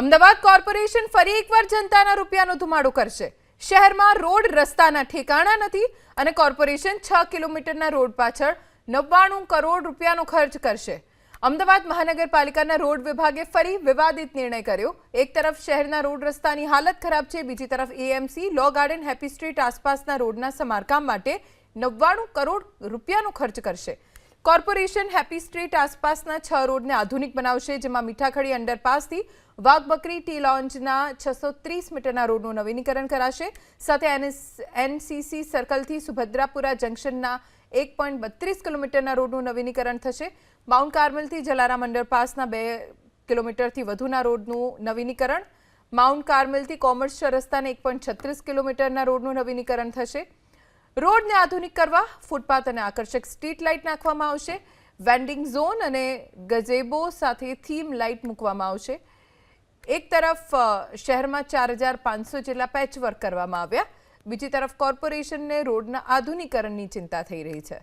Ahmedabad corporation ફરી એકવાર જનતાના રૂપિયાનો ધુમાડો કરશે. શહેરમાં રોડ, રસ્તાના ઠેકાણા નથી અને કોર્પોરેશન છ કિલોમીટરના રોડ પાછળ નવ્વાણું કરોડ રૂપિયાનો ખર્ચ કરશે. અમદાવાદ મહાનગરપાલિકાના રોડ વિભાગે ફરી વિવાદિત નિર્ણય કર્યો. એક તરફ શહેરના રોડ રસ્તાની હાલત ખરાબ છે, બીજી તરફ AMC Law Garden Happy Street આસપાસના રોડના સમારકામ માટે નવ્વાણું કરોડ રૂપિયાનો ખર્ચ કરશે. કોર્પોરેશન હેપી સ્ટ્રીટ આસપાસના છ રોડને આધુનિક બનાવશે, જેમાં મીઠાખડી અંડરપાસથી વાઘબકરી ટી લોન્જના છસો ત્રીસ મીટરના રોડનું નવીનીકરણ કરાશે. સાથે એનસીસી સર્કલથી સુભદ્રાપુરા જંકશનના એક પોઈન્ટ બત્રીસ કિલોમીટરના રોડનું નવીનીકરણ થશે. માઉન્ટ કાર્મલથી જલારામ અંડરપાસના બે કિલોમીટરથી વધુના રોડનું નવીનીકરણ. માઉન્ટ કાર્મેલથી કોમર્સ રસ્તાને એક પોઈન્ટ છત્રીસ કિલોમીટરના રોડનું નવીનીકરણ થશે. રોડને આધુનિક કરવા ફૂટપાથ અને આકર્ષક સ્ટ્રીટ લાઇટ નાખવામાં આવશે. વેન્ડિંગ ઝોન અને ગઝેબો સાથે થીમ લાઇટ મૂકવામાં આવશે. એક તરફ શહેરમાં ચાર હજાર પાંચસો જેટલા પેચવર્ક કરવામાં આવ્યા. બીજી તરફ કોર્પોરેશનને રોડના આધુનિકરણની ચિંતા થઈ રહી છે.